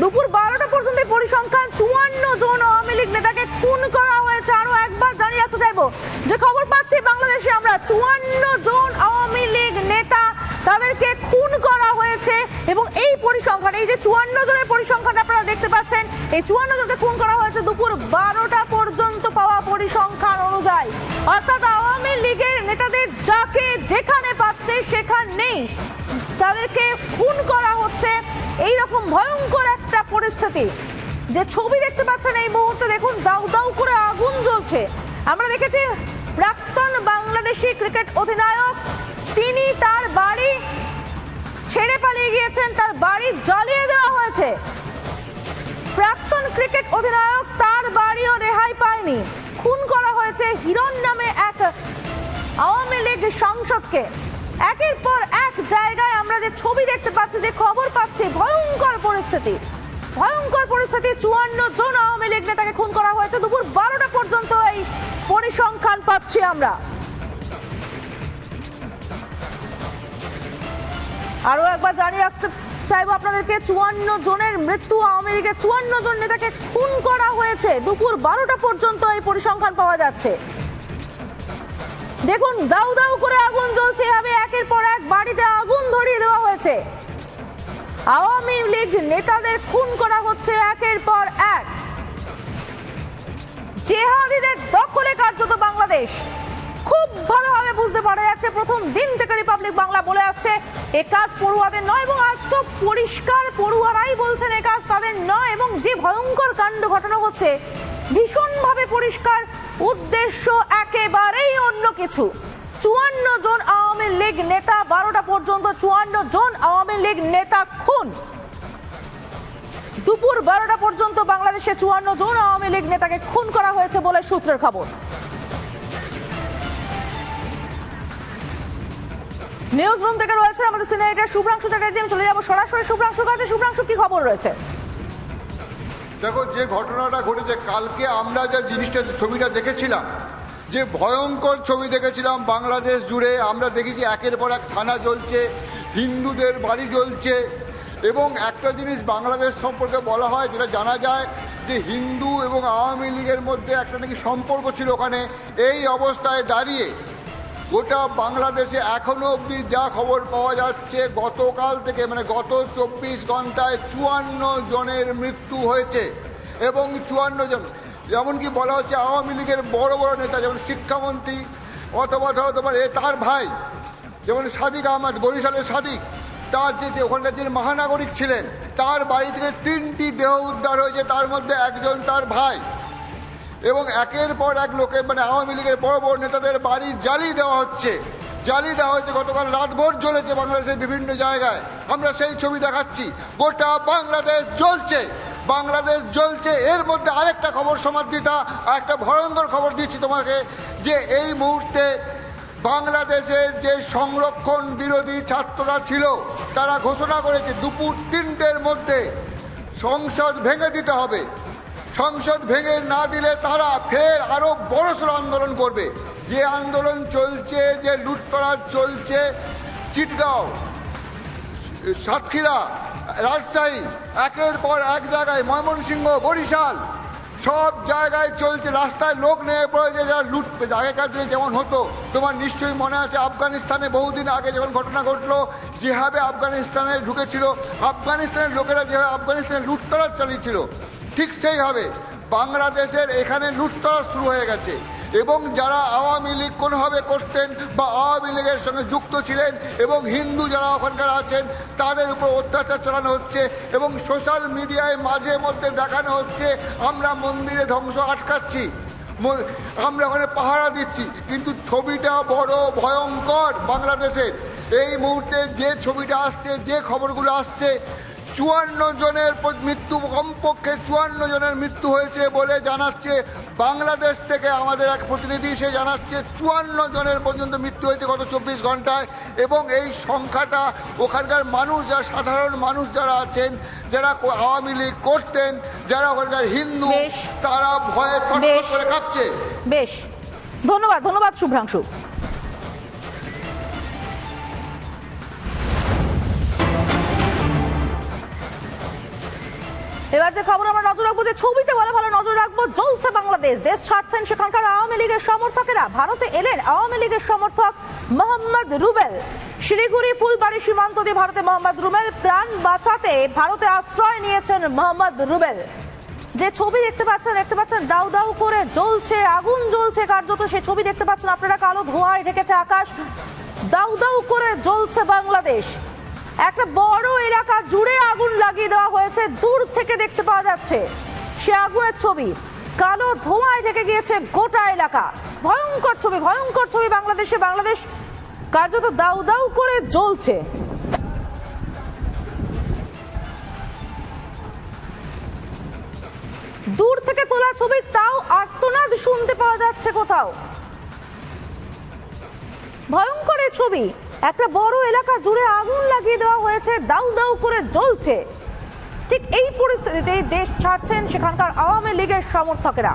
দুপুর বারোটা পর্যন্ত পরিসংখ্যান, চুয়ান্ন জন আওয়ামী লীগ নেতাকে খুন করা হয়েছে। আরও একবার জানিয়ে রাখতে চাইব, যে খবর পাচ্ছি বাংলাদেশে আমরা, চুয়ান্ন জন আওয়ামী লীগ নেতা তাদেরকে খুন করা হয়েছে এবং এই পরিসংখ্যান, এই যে চুয়ান্ন জনের পরিসংখ্যান আপনারা দেখতে পাচ্ছেন, এই চুয়ান্ন জনকে খুন করা হয়েছে দুপুর বারোটা পর্যন্ত পাওয়া পরিসংখ্যান অনুযায়ী। অর্থাৎ আওয়ামী লীগের নেতাদের যাকে যেখানে পাচ্ছে সেখানেই তাদেরকে খুন করা হচ্ছে। এইরকম ভয়ঙ্কর এক পরিস্থিতি। যে ছবি দেখতে পাচ্ছেন এই মুহূর্তে দেখুন, দাউ দাউ করে আগুন জ্বলছে। আমরা দেখেছি প্রাক্তন বাংলাদেশি ক্রিকেট অধিনায়ক, তিনি তার বাড়ি ছেড়ে পালিয়ে গিয়েছেন, তার বাড়ি জ্বালিয়ে দেওয়া হয়েছে। প্রাক্তন ক্রিকেট অধিনায়ক তার বাড়িও রেহাই পায়নি। খুন করা হয়েছে হিরণ নামে এক আওয়ামী লীগ সংসদকে। একের পর এক জায়গায় আমরা যে ছবি দেখতে পাচ্ছি, যে খবর পাচ্ছি, ভয়ঙ্কর পরিস্থিতি। ভয়ঙ্কর পরিস্থিতি, চুয়ান্ন জন আওয়ামী লীগ নেতাকে খুন করা হয়েছে। দুপুর বারোটা পর্যন্ত এই পরিসংখ্যান পাচ্ছি আমরা। আরও একবার জানিয়ে রাখতে চাইব আপনাদেরকে, চুয়ান্ন জনের মৃত্যু আওয়ামী লীগের চুয়ান্ন জন নেতাকে খুন করা হয়েছে। দুপুর বারোটা পর্যন্ত এই পরিসংখ্যান পাওয়া যাচ্ছে। দেখুন দাউ দাউ করে আগুন জ্বলছে এভাবে একের পর এক বাড়িতে আগুন ধরিয়ে দেওয়া হয়েছে। আওয়ামী লীগ নেতাদের খুন করা হচ্ছে একের পর এক। জেহাদিদের দখলে কার্যত বাংলাদেশ। খুব ভালোভাবে বুঝতে পারা যাচ্ছে প্রথম দিন থেকে রিপাবলিক বাংলা বলে আসছে, এ কাজ পড়ুয়াদের নয় এবং আজ তো পরিষ্কার পড়ুয়ারাই বলছেন এ কাজ তাদের নয় এবং যে ভয়ঙ্কর কাণ্ড ঘটনা হচ্ছে, ভীষণভাবে পরিষ্কার উদ্দেশ্য একেবারেই অন্য কিছু। চুয়ান্ন জন আওয়ামী লীগ নেতা, বারোটা পর্যন্ত চুয়ান্ন জন আওয়ামী লীগ নেতা খুন। দুপুর বারোটা পর্যন্ত বাংলাদেশে চুয়ান্ন জন আওয়ামী লীগ নেতাকে খুন করা হয়েছে বলে সূত্রের খবর। নিউজ রুম থেকে রয়েছে আমাদের সিনিয়র শুভ্রাংশু চ্যাটার্জি, আমি চলে যাব সরাসরি। শুভ্রাংশুর কাছে, শুভ্রাংশু, কি খবর রয়েছে? দেখো, যে ঘটনাটা ঘটেছে, কালকে আমরা যে জিনিসটা ছবিটা দেখেছিলাম যে ভয়ঙ্কর ছবি দেখেছিলাম বাংলাদেশ জুড়ে, আমরা দেখেছি একের পর এক থানা জ্বলছে, হিন্দুদের বাড়ি জ্বলছে, এবং একটা জিনিস বাংলাদেশ সম্পর্কে বলা হয়, যেটা জানা যায় যে হিন্দু এবং আওয়ামী লীগের মধ্যে একটা নাকি সম্পর্ক ছিল ওখানে। এই অবস্থায় দাঁড়িয়ে গোটা বাংলাদেশে এখনও অবধি যা খবর পাওয়া যাচ্ছে, গতকাল থেকে মানে গত চব্বিশ ঘন্টায় চুয়ান্ন জনের মৃত্যু হয়েছে। এবং চুয়ান্ন জন যেমনকি বলা হচ্ছে আওয়ামী লীগের বড় বড় নেতা, যেমন শিক্ষামন্ত্রী, অথবা ধরো তোমার এ তার ভাই, যেমন সাদিক আহমদ, বরিশালের সাদিক, তার যে ওখানকার যে মহানাগরিক ছিলেন, তার বাড়ি থেকে তিনটি দেহ উদ্ধার হয়েছে, তার মধ্যে একজন তার ভাই। এবং একের পর এক লোকে মানে আওয়ামী লীগের বড় বড় নেতাদের বাড়ি জ্বালিয়ে দেওয়া হচ্ছে। জ্বালিয়ে দেওয়া হচ্ছে গতকাল রাতভর জ্বলেছে বাংলাদেশের বিভিন্ন জায়গায়। আমরা সেই ছবি দেখাচ্ছি। গোটা বাংলাদেশ জ্বলছে। বাংলাদেশ জ্বলছে। এর মধ্যে আরেকটা খবর সমাদ্রিতা একটা ভয়ঙ্কর খবর দিচ্ছি তোমাকে, যে এই মুহূর্তে বাংলাদেশের যে সংরক্ষণ বিরোধী ছাত্ররা ছিল, তারা ঘোষণা করেছে দুপুর তিনটের মধ্যে সংসদ ভেঙে দিতে হবে। সংসদ ভেঙে না দিলে তারা ফের আরও বড়সড় আন্দোলন করবে। যে আন্দোলন চলছে, যে লুটতরাজ চলছে, চিটগাঁও, সাতক্ষীরা রাজশাহী একের পর এক জায়গায় ময়মনসিংহ, বরিশাল সব জায়গায় চলছে। রাস্তায় লোক নিয়ে পড়েছে, যারা লুটবে। আগেকার দিনে যেমন হতো, তোমার নিশ্চয়ই মনে আছে, আফগানিস্তানে বহুদিন আগে যখন ঘটনা ঘটলো, যেভাবে আফগানিস্তানে ঢুকেছিল, আফগানিস্তানের লোকেরা যেভাবে আফগানিস্তানে লুটতরাজ চালিয়েছিল, ঠিক সেইভাবে বাংলাদেশের এখানে লুটতরাজ শুরু হয়ে গেছে। এবং যারা আওয়ামী লীগ কোনোভাবে করতেন বা আওয়ামী লীগের সঙ্গে যুক্ত ছিলেন এবং হিন্দু যারা ওখানকার আছেন, তাদের উপর অত্যাচার চালানো হচ্ছে এবং সোশ্যাল মিডিয়ায় মাঝে মধ্যে দেখানো হচ্ছে, আমরা মন্দিরে ধ্বংস আটকাচ্ছি আমরা ওখানে পাহারা দিচ্ছি, কিন্তু ছবিটা বড় ভয়ঙ্কর বাংলাদেশের। এই মুহূর্তে যে ছবিটা আসছে, যে খবরগুলো আসছে চুয়ান্ন জনের মৃত্যু কমপক্ষে চুয়ান্ন জনের মৃত্যু হয়েছে বলে জানাচ্ছে বাংলাদেশ থেকে আমাদের এক প্রতিনিধি। সে জানাচ্ছে চুয়ান্ন জনের পর্যন্ত মৃত্যু হয়েছে গত চব্বিশ ঘন্টায় এবং এই সংখ্যাটা ওখানকার মানুষ যারা সাধারণ মানুষ যারা আছেন যারা আওয়ামী লীগ করতেন যারা ওখানকার হিন্দু তারা ভয়ে করে কাঁপছে। বেশ। ধন্যবাদ ধন্যবাদ শুভ্রাংশু। এবার যে খবর আমরা নজর রাখব যে ছবিতে ভালো ভালো নজর রাখব, জ্বলছে বাংলাদেশ। দেশ ছাড়ছেন সেখানকার আওয়ামী লীগের সমর্থকেরা। ভারতে এলেন আওয়ামী লীগের সমর্থক মোহাম্মদ রুবেল। শিলিগুড়ি, ফুলবাড়ি সীমান্ত দিয়ে ভারতে মোহাম্মদ রুবেল। প্রাণ বাঁচাতে ভারতে আশ্রয় নিয়েছেন মোহাম্মদ রুবেল। যে ছবি দেখতে পাচ্ছেন দেখতে পাচ্ছেন, দাউ দাউ করে জ্বলছে, আগুন জ্বলছে কার্যত। সে ছবি দেখতে পাচ্ছেন, আপনারা কালো ধোঁয়ায় ঢেকেছে আকাশ। দাউ দাউ করে জ্বলছে বাংলাদেশ। একটা বড় এলাকা জুড়ে আগুন লাগিয়ে দেওয়া হয়েছে, দূর থেকে দেখতে পাওয়া যাচ্ছে। সে আগুনের ছবি, কালো ধোঁয়ায় ঢেকে গিয়েছে গোটা এলাকা। ভয়ঙ্কর ছবি ভয়ঙ্কর ছবি বাংলাদেশে, বাংলাদেশ কার্যত দাউ দাউ করে জ্বলছে। দূর থেকে তোলা ছবি, তাও আর্তনাদ শুনতে পাওয়া যাচ্ছে কোথাও। ভয়ঙ্কর ছবি। একটা বড় এলাকা জুড়ে আগুন লাগিয়ে দেওয়া হয়েছে, দাউ দাউ করে জ্বলছে। ঠিক এই পরিস্থিতিতে দেশ ছাড়ছেন সেখানকার আওয়ামী লীগের সমর্থকেরা।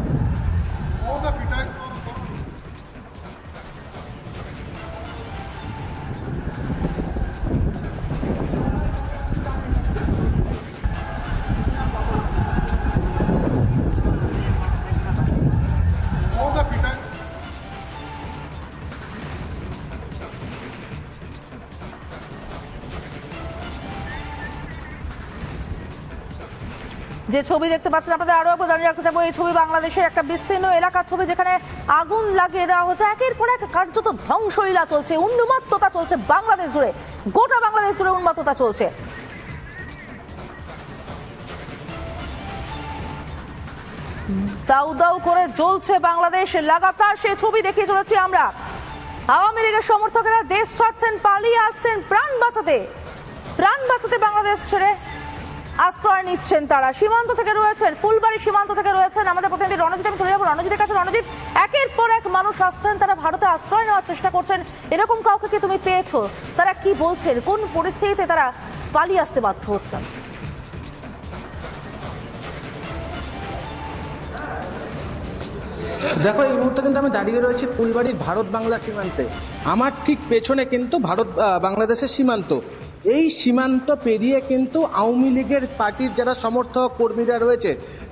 যে ছবি দেখতে পাচ্ছেন আপনাদের আরও একবার জানিয়ে রাখতে চাবো এই ছবি বাংলাদেশের একটা বিস্তীর্ণ এলাকার ছবি যেখানে আগুন লাগিয়ে দেওয়া হচ্ছে। একের পর এক কার্যত ধ্বংসলীলা চলছে উন্মত্ততা চলছে বাংলাদেশ জুড়ে, গোটা বাংলাদেশ জুড়ে উন্মত্ততা চলছে। দাউ দাউ করে জ্বলছে বাংলাদেশ, লাগাতার সেই ছবি দেখিয়ে চলেছি আমরা। আওয়ামী লীগের সমর্থকেরা দেশ ছাড়ছেন, পালিয়ে আসছেন, প্রাণ বাঁচাতে। প্রাণ বাঁচাতে বাংলাদেশ ছেড়ে আশ্রয় নিচ্ছেন তারা। সীমান্ত থেকে রয়েছেন, ফুলবাড়ি সীমান্ত থেকে রয়েছেন আমাদের প্রতিনিধি রণজিৎ। আমি চলে যাব রণজিতের কাছে। রণজিৎ, একের পর এক মানুষ আসছেন, তারা ভারতে আশ্রয় নেওয়ার চেষ্টা করছেন। এরকম কাউকে কি তুমি পেয়েছ? তারা কি বলছেন? কোন পরিস্থিতিতে তারা পালিয়ে আসতে বাধ্য হচ্ছেন? দেখো, এই মুহূর্তে কিন্তু আমি দাঁড়িয়ে রয়েছি ফুলবাড়ির ভারত বাংলা সীমান্তে। আমার ঠিক পেছনে কিন্তু ভারত বাংলাদেশের সীমান্ত। এই সীমান্ত পেরিয়ে কিন্তু আওয়ামী লীগের পার্টির যারা সমর্থক কর্মীরা রয়েছে,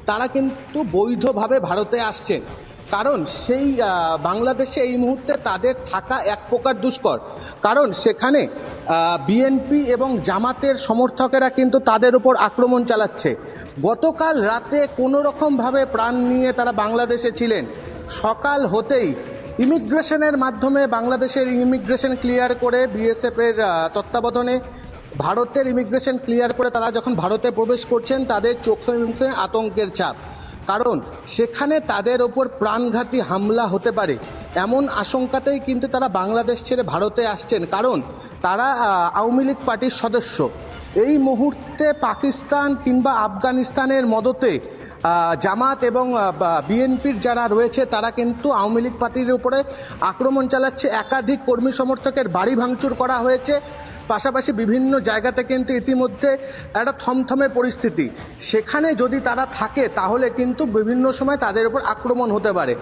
তারা কিন্তু বৈধভাবে ভারতে আসছেন কারণ সেই বাংলাদেশে এই মুহূর্তে তাদের থাকা এক প্রকার দুষ্কর। কারণ সেখানে বিএনপি এবং জামাতের সমর্থকেরা কিন্তু তাদের উপর আক্রমণ চালাচ্ছে। গতকাল রাতে কোনো রকমভাবে প্রাণ নিয়ে তারা বাংলাদেশে ছিলেন। সকাল হতেই ইমিগ্রেশনের মাধ্যমে বাংলাদেশের ইমিগ্রেশন ক্লিয়ার করে বিএসএফের তত্ত্বাবধানে ভারতের ইমিগ্রেশন ক্লিয়ার করে তারা যখন ভারতে প্রবেশ করছেন, তাদের চোখে মুখে আতঙ্কের চাপ। কারণ সেখানে তাদের ওপর প্রাণঘাতী হামলা হতে পারে। এমন আশঙ্কাতেই কিন্তু তারা বাংলাদেশ ছেড়ে ভারতে আসছেন। কারণ তারা আওয়ামী লীগ পার্টির সদস্য। এই মুহূর্তে পাকিস্তান কিংবা আফগানিস্তানের মদতে জামাত এবং বিএনপির যারা রয়েছে, তারা কিন্তু আওয়ামী লীগ পার্টির উপরে আক্রমণ চালাচ্ছে। একাধিক কর্মী সমর্থকের বাড়ি ভাঙচুর করা হয়েছে। পাশাপাশি বিভিন্ন জায়গাতে কিন্তু ইতিমধ্যে একটা থমথমে পরিস্থিতি। সেখানে যদি তারা থাকে, তাহলে কিন্তু বিভিন্ন সময় তাদের উপর আক্রমণ হতে পারে।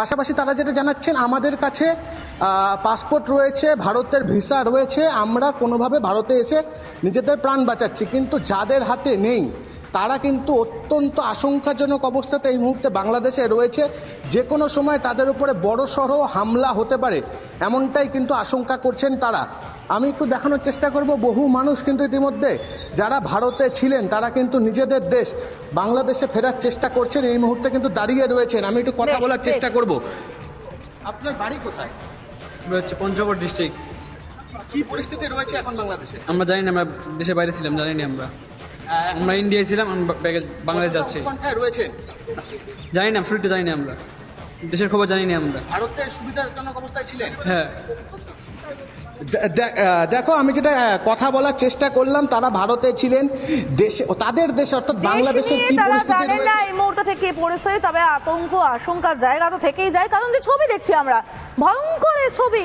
পাশাপাশি তারা যেটা জানাচ্ছেন, আমাদের কাছে পাসপোর্ট রয়েছে, ভারতের ভিসা রয়েছে, আমরা কোনোভাবে ভারতে এসে নিজেদের প্রাণ বাঁচাচ্ছি। কিন্তু যাদের হাতে নেই, তারা কিন্তু অত্যন্ত আশঙ্কাজনক অবস্থাতে এই মুহূর্তে বাংলাদেশে রয়েছে। যে কোনো সময় তাদের উপরে বড়সড় হামলা হতে পারে, এমনটাই কিন্তু আশঙ্কা করছেন তারা। আমি একটু দেখানোর চেষ্টা করব বহু মানুষ কিন্তু ইতিমধ্যে যারা ভারতে ছিলেন তারা কিন্তু নিজেদের দেশ বাংলাদেশে ফেরার চেষ্টা করছেন এই মুহূর্তে কিন্তু দাঁড়িয়ে রয়েছেন। আমি একটু কথা বলার চেষ্টা করব। আপনার বাড়ি কোথায়? আমরা হচ্ছে পঞ্চগড় ডিস্ট্রিক্ট কি পরিস্থিতি রয়েছে এখন বাংলাদেশে? আমরা জানি না আমরা দেশের বাইরে ছিলাম জানি না আমরা। আমরা ইন্ডিয়ায় ছিলাম আমরা বাংলাদেশ যাচ্ছি। কোনখানে রয়েছে? জানি না শুরুটা জানি না আমরা। দেশের খবর জানি না আমরা। ভারতের সুবিধাজনক অবস্থায় ছিলেন? হ্যাঁ। দেখো আমি যেটা কথা বলার চেষ্টা করলাম তারা ভারতে ছিলেন দেশে তাদের দেশে অর্থাৎ বাংলাদেশের দেশ কি পরিস্থিতি না এই মুহূর্তে থেকে পরিস্থিতি তবে আতঙ্ক আশঙ্কার জায়গা তো থেকেই যায় কারণ যে ছবি দেখছি আমরা ভয়ঙ্কর ছবি।